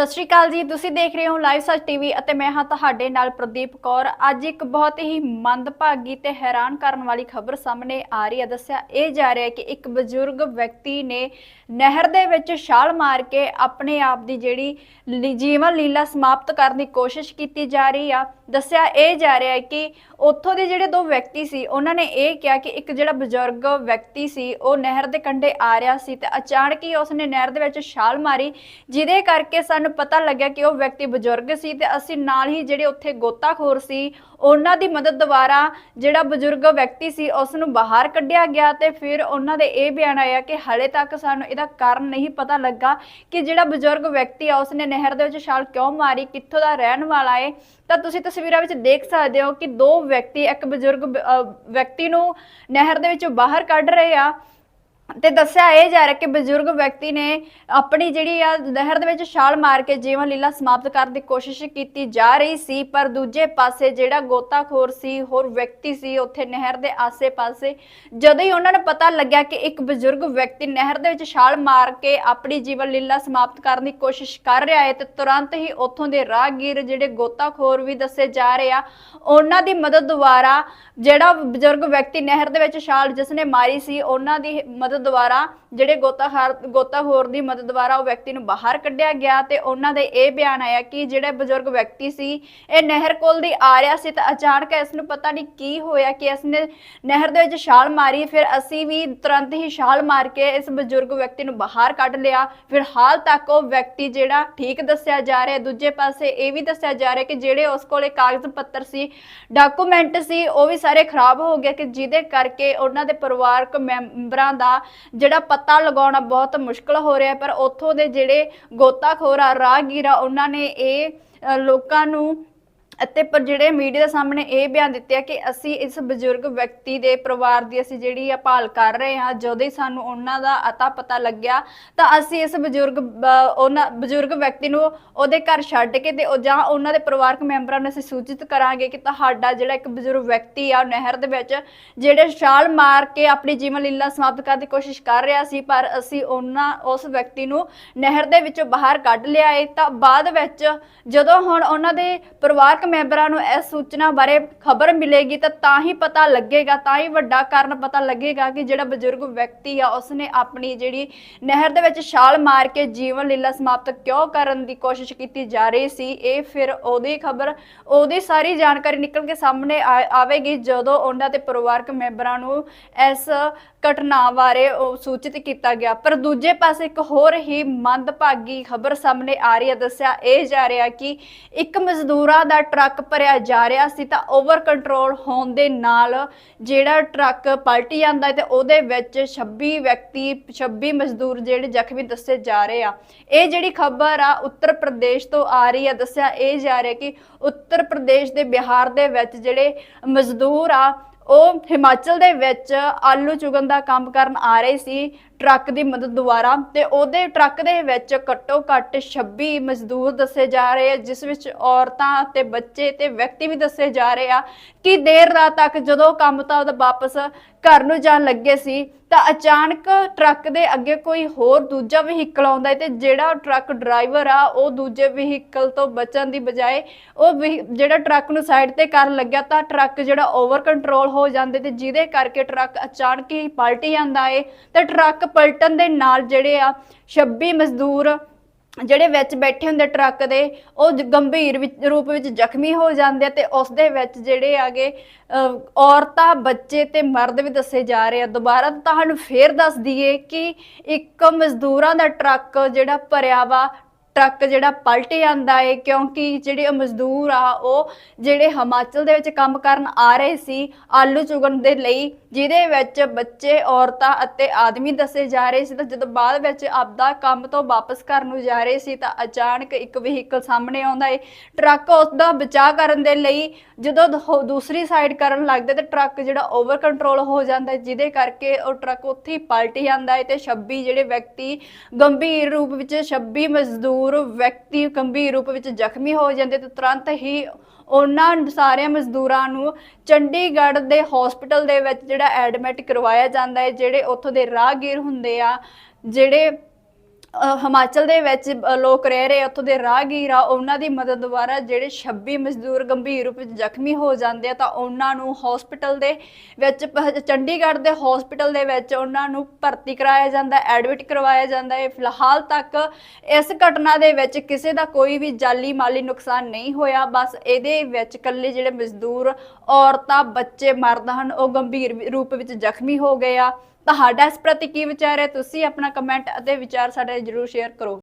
ਸਤਿ ਸ਼੍ਰੀ ਅਕਾਲ ਜੀ। ਤੁਸੀਂ ਦੇਖ ਰਹੇ ਹੋ ਲਾਈਵ ਸੱਚ ਟੀਵੀ ਅਤੇ ਮੈਂ ਹਾਂ ਤੁਹਾਡੇ ਨਾਲ ਪ੍ਰਦੀਪ ਕੌਰ। ਅੱਜ ਇੱਕ ਬਹੁਤ ਹੀ ਮੰਦਭਾਗੀ ਤੇ ਹੈਰਾਨ ਕਰਨ ਵਾਲੀ ਖਬਰ ਸਾਹਮਣੇ ਆ ਰਹੀ ਹੈ। ਦੱਸਿਆ ਇਹ ਜਾ ਰਿਹਾ ਹੈ ਕਿ ਇੱਕ ਬਜ਼ੁਰਗ ਵਿਅਕਤੀ ਨੇ ਨਹਿਰ ਦੇ ਵਿੱਚ ਛਾਲ ਮਾਰ ਕੇ ਆਪਣੇ ਆਪ ਦੀ ਜਿਹੜੀ ਲੀ- ਜੀਵਨ ਲੀਲਾ ਸਮਾਪਤ ਕਰਨ ਦੀ ਕੋਸ਼ਿਸ਼ ਕੀਤੀ ਜਾ ਰਹੀ ਆ। ਦੱਸਿਆ ਇਹ ਜਾ ਰਿਹਾ ਹੈ ਕਿ ਉੱਥੋਂ ਦੇ ਜਿਹੜੇ ਦੋ ਵਿਅਕਤੀ ਸੀ, ਉਹਨਾਂ ਨੇ ਇਹ ਕਿਹਾ ਕਿ ਇੱਕ ਜਿਹੜਾ ਬਜ਼ੁਰਗ ਵਿਅਕਤੀ ਸੀ, ਉਹ ਨਹਿਰ ਦੇ ਕੰਢੇ ਆ ਰਿਹਾ ਸੀ ਤੇ ਅਚਾਨਕ ਹੀ ਉਸਨੇ ਨਹਿਰ ਦੇ ਵਿੱਚ ਛਾਲ ਮਾਰੀ, ਜਿਹਦੇ ਕਰਕੇ ਸਾਨੂੰ ਪਤਾ ਲੱਗਿਆ ਕਿ ਉਹ ਵਿਅਕਤੀ ਬਜ਼ੁਰਗ ਸੀ ਤੇ ਅਸੀਂ ਨਾਲ ਹੀ ਜਿਹੜੇ ਉੱਥੇ ਗੋਤਾਖੋਰ ਸੀ, ਉਹਨਾਂ ਦੀ ਮਦਦ ਦੁਆਰਾ ਜਿਹੜਾ ਬਜ਼ੁਰਗ ਵਿਅਕਤੀ ਸੀ ਉਸ ਨੂੰ ਬਾਹਰ ਕੱਢਿਆ ਗਿਆ ਤੇ ਫਿਰ ਉਹਨਾਂ ਦੇ ਇਹ ਬਿਆਨ ਆਇਆ ਕਿ ਹਲੇ ਤੱਕ ਸਾਨੂੰ ਇਹਦਾ ਕਾਰਨ ਨਹੀਂ ਪਤਾ ਲੱਗਾ ਕਿ ਜਿਹੜਾ ਬਜ਼ੁਰਗ ਵਿਅਕਤੀ ਆ, ਉਸਨੇ ਨਹਿਰ ਦੇ ਵਿੱਚ ਛਾਲ ਕਿਉਂ ਮਾਰੀ, ਕਿੱਥੋਂ ਦਾ ਰਹਿਣ ਵਾਲਾ ਹੈ ਤਾਂ ਤੁਸੀਂ ਤਸਵੀਰਾਂ ਵਿੱਚ ਦੇਖ ਸਕਦੇ ਹੋ ਕਿ ਦੋ ਵਿਅਕਤੀ, ਇੱਕ ਬਜ਼ੁਰਗ ਵਿਅਕਤੀ ਨੂੰ ਨਹਿਰ ਦੇ ਵਿੱਚੋਂ ਬਾਹਰ ਕੱਢ ਰਹੇ ਆ ਤੇ ਦੱਸਿਆ ਇਹ ਜਾ ਰਿਹਾ ਕਿ ਬਜ਼ੁਰਗ ਵਿਅਕਤੀ ਨੇ ਆਪਣੀ ਜਿਹੜੀ ਆ ਨਹਿਰ ਦੇ ਵਿੱਚ ਛਾਲ ਮਾਰ ਕੇ ਜੀਵਨ ਲੀਲਾ ਸਮਾਪਤ ਕਰਨ ਦੀ ਕੋਸ਼ਿਸ਼ ਕੀਤੀ ਜਾ ਰਹੀ ਸੀ, ਪਰ ਦੂਜੇ ਪਾਸੇ ਜਿਹੜਾ ਗੋਤਾਖੋਰ ਸੀ, ਹੋਰ ਵਿਅਕਤੀ ਸੀ ਉੱਥੇ ਨਹਿਰ ਦੇ ਆਸੇ-ਪਾਸੇ, ਜਦੋਂ ਹੀ ਉਹਨਾਂ ਨੂੰ ਪਤਾ ਲੱਗਿਆ ਕਿ ਇੱਕ ਬਜ਼ੁਰਗ ਵਿਅਕਤੀ ਨਹਿਰ ਦੇ ਵਿੱਚ ਛਾਲ ਮਾਰ ਕੇ ਆਪਣੀ ਜੀਵਨ ਲੀਲਾ ਸਮਾਪਤ ਕਰਨ ਦੀ ਕੋਸ਼ਿਸ਼ ਕਰ ਰਿਹਾ ਹੈ ਤੇ ਤੁਰੰਤ ਹੀ ਉੱਥੋਂ ਦੇ ਰਾਹਗੀਰ ਜਿਹੜੇ ਗੋਤਾਖੋਰ ਵੀ ਦੱਸੇ ਜਾ ਰਹੇ ਆ, ਉਹਨਾਂ ਦੀ ਮਦਦ ਦੁਆਰਾ ਜਿਹੜਾ ਬਜ਼ੁਰਗ ਵਿਅਕਤੀ ਨਹਿਰ ਦੇ ਵਿੱਚ ਛਾਲ ਜਿਸਨੇ ਮਾਰੀ ਸੀ, ਉਹਨਾਂ ਦੀ ਮਦਦ ਦੁਆਰਾ ਜਿਹੜੇ ਗੋਤਾਖਾਰ ਗੋਤਾਖੋਰ ਦੀ ਮਦਦ ਦੁਆਰਾ ਉਹ ਵਿਅਕਤੀ ਨੂੰ ਬਾਹਰ ਕੱਢਿਆ ਗਿਆ ਤੇ ਉਹਨਾਂ ਦੇ ਇਹ ਬਿਆਨ ਆਇਆ ਕਿ ਜਿਹੜਾ ਬਜ਼ੁਰਗ ਵਿਅਕਤੀ ਸੀ, ਇਹ ਨਹਿਰ ਕੋਲ ਦੀ ਆ ਰਿਹਾ ਸੀ ਤਾਂ ਅਚਾਨਕ ਇਸ ਨੂੰ ਪਤਾ ਨਹੀਂ ਕੀ ਹੋਇਆ ਕਿ ਇਸ ਨੇ ਨਹਿਰ ਦੇ ਵਿੱਚ ਛਾਲ ਮਾਰੀ, ਫਿਰ ਅਸੀਂ ਵੀ ਤੁਰੰਤ ਹੀ ਛਾਲ ਮਾਰ ਕੇ ਇਸ ਬਜ਼ੁਰਗ ਵਿਅਕਤੀ ਨੂੰ ਬਾਹਰ ਕੱਢ ਲਿਆ। ਫਿਰ ਹਾਲ ਤੱਕ ਉਹ ਵਿਅਕਤੀ ਜਿਹੜਾ ਠੀਕ ਦੱਸਿਆ ਜਾ ਰਿਹਾ ਦੂਜੇ ਪਾਸੇ ਇਹ ਵੀ ਦੱਸਿਆ ਜਾ ਰਿਹਾ ਕਿ ਜਿਹੜੇ ਉਸ ਕੋਲੇ ਕਾਗਜ਼ ਪੱਤਰ ਸੀ, ਡਾਕੂਮੈਂਟ ਸੀ, ਉਹ ਵੀ ਸਾਰੇ ਖਰਾਬ ਹੋ ਗਏ ਕਿ ਜਿਹਦੇ ਕਰਕੇ ਉਹਨਾਂ ਦੇ ਪਰਿਵਾਰਕ ਮੈਂਬਰਾਂ ਦਾ ਜਿਹੜਾ ਪਤਾ ਲਗਾਉਣਾ ਬਹੁਤ ਮੁਸ਼ਕਲ ਹੋ ਰਿਹਾ ਪਰ ਉੱਥੋਂ ਦੇ ਜਿਹੜੇ ਗੋਤਾਖੋਰ ਆ, ਰਾਹਗੀਰ ਆ, ਉਹਨਾਂ ਨੇ ਇਹ ਲੋਕਾਂ ਨੂੰ ਅਤੇ ਪਰ ਜਿਹੜੇ ਮੀਡੀਆ ਦੇ ਸਾਹਮਣੇ ਇਹ ਬਿਆਨ ਦਿੱਤੇ ਆ ਕਿ ਅਸੀਂ ਇਸ ਬਜ਼ੁਰਗ ਵਿਅਕਤੀ ਦੇ ਪਰਿਵਾਰ ਦੀ ਅਸੀਂ ਜਿਹੜੀ ਆ ਭਾਲ ਕਰ ਰਹੇ ਹਾਂ, ਜਦੋਂ ਹੀ ਸਾਨੂੰ ਉਹਨਾਂ ਦਾ ਅਤਾ ਪਤਾ ਲੱਗਿਆ, ਤਾਂ ਅਸੀਂ ਇਸ ਬਜ਼ੁਰਗ ਉਹਨਾਂ ਬਜ਼ੁਰਗ ਵਿਅਕਤੀ ਨੂੰ ਉਹਦੇ ਘਰ ਛੱਡ ਕੇ ਤੇ ਜਾਂ ਉਹਨਾਂ ਦੇ ਪਰਿਵਾਰਕ ਮੈਂਬਰਾਂ ਨੂੰ ਅਸੀਂ ਸੂਚਿਤ ਕਰਾਂਗੇ ਕਿ ਤੁਹਾਡਾ ਜਿਹੜਾ ਇੱਕ ਬਜ਼ੁਰਗ ਵਿਅਕਤੀ ਆ ਉਹ ਨਹਿਰ ਦੇ ਵਿੱਚ ਜਿਹੜੇ ਛਾਲ ਮਾਰ ਕੇ ਆਪਣੀ ਜੀਵਨ ਲੀਲਾ ਸਮਾਪਤ ਕਰਨ ਦੀ ਕੋਸ਼ਿਸ਼ ਕਰ ਰਿਹਾ ਸੀ, ਪਰ ਅਸੀਂ ਉਹਨਾਂ, ਉਸ ਵਿਅਕਤੀ ਨੂੰ ਨਹਿਰ ਦੇ ਵਿੱਚੋਂ ਬਾਹਰ ਕੱਢ ਲਿਆ ਏ ਤਾਂ ਬਾਅਦ ਵਿੱਚ ਜਦੋਂ ਹੁਣ ਉਹਨਾਂ ਦੇ ਪਰਿਵਾਰਕ ਮੈਂਬਰਾਂ ਨੂੰ ਇਸ ਸੂਚਨਾ ਬਾਰੇ ਖਬਰ ਮਿਲੇਗੀ ਤਾਂ ਤਾਂ ਹੀ ਪਤਾ ਲੱਗੇਗਾ, ਤਾਂ ਹੀ ਵੱਡਾ ਕਾਰਨ ਪਤਾ ਲੱਗੇਗਾ ਕਿ ਜਿਹੜਾ ਬਜ਼ੁਰਗ ਵਿਅਕਤੀ ਆ, ਉਸਨੇ ਆਪਣੀ ਜਿਹੜੀ ਨਹਿਰ ਦੇ ਵਿੱਚ ਛਾਲ ਮਾਰ ਕੇ ਜੀਵਨ ਲੀਲਾ ਸਮਾਪਤ ਕਿਉਂ ਕਰਨ ਦੀ ਕੋਸ਼ਿਸ਼ ਕੀਤੀ ਜਾ ਰਹੀ ਸੀ, ਇਹ ਫਿਰ ਉਹਦੀ ਖਬਰ, ਉਹਦੀ ਸਾਰੀ ਜਾਣਕਾਰੀ ਨਿਕਲ ਕੇ ਸਾਹਮਣੇ ਆ- ਆਵੇਗੀ ਜਦੋਂ ਉਹਨਾਂ ਦੇ ਪਰਿਵਾਰਕ ਮੈਂਬਰਾਂ ਨੂੰ ਇਸ ਘਟਨਾ ਬਾਰੇ ਉਹ ਸੂਚਿਤ ਕੀਤਾ ਗਿਆ। ਪਰ ਦੂਜੇ ਪਾਸੇ ਇੱਕ ਹੋਰ ਹੀ ਮੰਦਭਾਗੀ ਖਬਰ ਸਾਹਮਣੇ ਆ ਰਹੀ ਹੈ। ਦੱਸਿਆ ਇਹ ਜਾ ਰਿਹਾ ਕਿ ਇੱਕ ਮਜ਼ਦੂਰਾਂ ਦਾ ਟਰੱਕ ਭਰਿਆ ਜਾ ਰਿਹਾ ਸੀ ਤਾਂ ਓਵਰ ਕੰਟਰੋਲ ਹੋਣ ਦੇ ਨਾਲ ਜਿਹੜਾ ਟਰੱਕ ਪਲਟੀ ਜਾਂਦਾ ਹੈ ਤੇ ਉਹਦੇ ਵਿੱਚ 26 ਵਿਅਕਤੀ 26 ਮਜ਼ਦੂਰ ਜਿਹੜੇ ਜ਼ਖਮੀ ਦੱਸੇ ਜਾ ਰਹੇ ਆ। ਇਹ ਜਿਹੜੀ ਖਬਰ ਆ ਉੱਤਰ ਪ੍ਰਦੇਸ਼ ਤੋਂ ਆ ਰਹੀ ਆ ਦੱਸਿਆ ਇਹ ਜਾ ਰਿਹਾ ਕਿ ਉੱਤਰ ਪ੍ਰਦੇਸ਼ ਦੇ ਬਿਹਾਰ ਦੇ ਵਿੱਚ ਜਿਹੜੇ ਮਜ਼ਦੂਰ ਆ ਉਹ ਹਿਮਾਚਲ ਦੇ ਵਿੱਚ ਆਲੂ ਚੁਗਣ ਦਾ ਕੰਮ ਕਰਨ ਆ ਰਹੇ ਸੀ, ਟਰੱਕ ਦੀ ਮਦਦ ਦੁਆਰਾ ਤੇ ਉਹਦੇ ਟਰੱਕ ਦੇ ਵਿੱਚ ਘੱਟੋ ਘੱਟ 26 ਮਜ਼ਦੂਰ ਦੱਸੇ ਜਾ ਰਹੇ ਆ, ਜਿਸ ਵਿੱਚ ਔਰਤਾਂ ਤੇ ਬੱਚੇ ਤੇ ਵਿਅਕਤੀ ਵੀ ਦੱਸੇ ਜਾ ਰਹੇ ਆ। ਕਿ ਦੇਰ ਰਾਤ ਤੱਕ ਜਦੋਂ ਕੰਮ ਤੋਂ ਉਹਦਾ ਵਾਪਸ ਘਰ ਨੂੰ ਜਾਣ ਲੱਗੇ ਸੀ, ਤਾਂ ਅਚਾਨਕ ਟਰੱਕ ਦੇ ਅੱਗੇ ਕੋਈ ਹੋਰ ਦੂਜਾ ਵਹੀਕਲ ਆਉਂਦਾ ਹੈ ਤੇ ਜਿਹੜਾ ਟਰੱਕ ਡਰਾਈਵਰ ਆ, ਉਹ ਦੂਜੇ ਵਹੀਕਲ ਤੋਂ ਬਚਣ ਦੀ ਬਜਾਏ ਉਹ ਜਿਹੜਾ ਟਰੱਕ ਨੂੰ ਸਾਈਡ ਤੇ ਕਰਨ ਲੱਗਿਆ ਤਾਂ ਟਰੱਕ ਜਿਹੜਾ ਓਵਰ ਕੰਟਰੋਲ ਹੋ ਜਾਂਦੇ ਤੇ ਜਿਹਦੇ ਕਰਕੇ ਟਰੱਕ ਅਚਾਨਕ ਹੀ ਪਲਟ ਜਾਂਦਾ ਏ ਤੇ ਟਰੱਕ ਪਲਟਣ ਦੇ ਨਾਲ ਜਿਹੜੇ ਆ 26 ਮਜ਼ਦੂਰ ਜਿਹੜੇ ਵਿੱਚ ਬੈਠੇ ਹੁੰਦੇ ਟਰੱਕ ਦੇ, ਉਹ ਗੰਭੀਰ ਰੂਪ ਵਿੱਚ ਜ਼ਖਮੀ ਹੋ ਜਾਂਦੇ ਆ ਤੇ ਉਸ ਦੇ ਵਿੱਚ ਜਿਹੜੇ ਆਗੇ ਔਰਤਾਂ, ਬੱਚੇ ਤੇ ਮਰਦ ਵੀ ਦੱਸੇ ਜਾ ਰਹੇ ਆ। ਦੁਬਾਰਾ ਤੁਹਾਨੂੰ ਫੇਰ ਦੱਸ ਦਈਏ ਕਿ ਇੱਕ ਮਜ਼ਦੂਰਾਂ ਦਾ ਟਰੱਕ ਜਿਹੜਾ ਭਰਿਆ ਵਾ ਟਰੱਕ ਜਿਹੜਾ ਪਲਟ ਜਾਂਦਾ ਏ, ਕਿਉਂਕਿ ਜਿਹੜੇ ਉਹ ਮਜ਼ਦੂਰ ਆ, ਉਹ ਜਿਹੜੇ ਹਿਮਾਚਲ ਦੇ ਵਿੱਚ ਕੰਮ ਕਰਨ ਆ ਰਹੇ ਸੀ, ਆਲੂ ਚੁਗਣ ਦੇ ਲਈ, ਜਿਹਦੇ ਵਿੱਚ ਬੱਚੇ, ਔਰਤਾਂ ਅਤੇ ਆਦਮੀ ਦੱਸੇ ਜਾ ਰਹੇ ਸੀ, ਤਾਂ ਜਦੋਂ ਬਾਅਦ ਵਿੱਚ ਆਪਦਾ ਕੰਮ ਤੋਂ ਵਾਪਸ ਘਰ ਨੂੰ ਜਾ ਰਹੇ ਸੀ, ਤਾਂ ਅਚਾਨਕ ਇੱਕ ਵਹੀਕਲ ਸਾਹਮਣੇ ਆਉਂਦਾ ਏ। ਟਰੱਕ ਉਸ ਦਾ ਬਚਾਅ ਕਰਨ ਦੇ ਲਈ, ਜਦੋਂ ਦੂਸਰੀ ਸਾਈਡ ਕਰਨ ਲੱਗਦਾ ਤੇ ਟਰੱਕ ਜਿਹੜਾ ਓਵਰ ਕੰਟਰੋਲ ਹੋ ਜਾਂਦਾ ਜਿਹਦੇ ਕਰਕੇ ਉਹ ਟਰੱਕ ਉੱਥੇ ਹੀ ਪਲਟ ਜਾਂਦਾ ਏ, ਤੇ 26 ਜਿਹੜੇ ਵਿਅਕਤੀ ਗੰਭੀਰ ਰੂਪ ਵਿੱਚ 26 ਮਜ਼ਦੂਰ ਵਿਅਕਤੀ ਗੰਭੀਰ ਰੂਪ ਵਿੱਚ ਜ਼ਖਮੀ ਹੋ ਜਾਂਦੇ ਤੇ ਤੁਰੰਤ ਹੀ ਉਹਨਾਂ ਸਾਰਿਆਂ ਮਜ਼ਦੂਰਾਂ ਨੂੰ ਚੰਡੀਗੜ੍ਹ ਦੇ ਹਸਪੀਟਲ ਦੇ ਵਿੱਚ ਜਿਹੜਾ ਐਡਮਿਟ ਕਰਵਾਇਆ ਜਾਂਦਾ ਹੈ, ਜਿਹੜੇ ਉੱਥੋਂ ਦੇ ਰਾਹਗੀਰ ਹੁੰਦੇ ਆ, ਜਿਹੜੇ ਹਿਮਾਚਲ ਦੇ ਵਿੱਚ ਲੋਕ ਰਹਿ ਰਹੇ ਉੱਥੋਂ ਦੇ ਰਾਹਗੀਰ ਆ, ਉਹਨਾਂ ਦੀ ਮਦਦ ਦੁਆਰਾ ਜਿਹੜੇ 26 ਮਜ਼ਦੂਰ ਗੰਭੀਰ ਰੂਪ ਵਿੱਚ ਜ਼ਖਮੀ ਹੋ ਜਾਂਦੇ ਆ, ਤਾਂ ਉਹਨਾਂ ਨੂੰ ਹਸਪੀਟਲ ਦੇ ਵਿੱਚ ਚੰਡੀਗੜ੍ਹ ਦੇ ਹਸਪੀਟਲ ਦੇ ਵਿੱਚ ਉਹਨਾਂ ਨੂੰ ਭਰਤੀ ਕਰਾਇਆ ਜਾਂਦਾ ਐਡਮਿਟ ਕਰਵਾਇਆ ਜਾਂਦਾ ਹੈ। ਫਿਲਹਾਲ ਤੱਕ ਇਸ ਘਟਨਾ ਦੇ ਵਿੱਚ ਕਿਸੇ ਦਾ ਕੋਈ ਵੀ ਜਾਲੀ ਮਾਲੀ ਨੁਕਸਾਨ ਨਹੀਂ ਹੋਇਆ, ਬਸ ਇਹਦੇ ਵਿੱਚ ਇਕੱਲੇ ਜਿਹੜੇ ਮਜ਼ਦੂਰ ਔਰਤਾਂ, ਬੱਚੇ, ਮਰਦ ਹਨ, ਉਹ ਗੰਭੀਰ ਰੂਪ ਵਿੱਚ ਜ਼ਖਮੀ ਹੋ ਗਏ ਆ। ਤੁਹਾਡਾ ਇਸ ਪ੍ਰਤੀ ਕੀ ਵਿਚਾਰ ਹੈ? ਤੁਸੀਂ ਆਪਣਾ ਕਮੈਂਟ ਅਤੇ ਵਿਚਾਰ ਸਾਡੇ ਨਾਲ ਜਰੂਰ ਸ਼ੇਅਰ ਕਰੋ।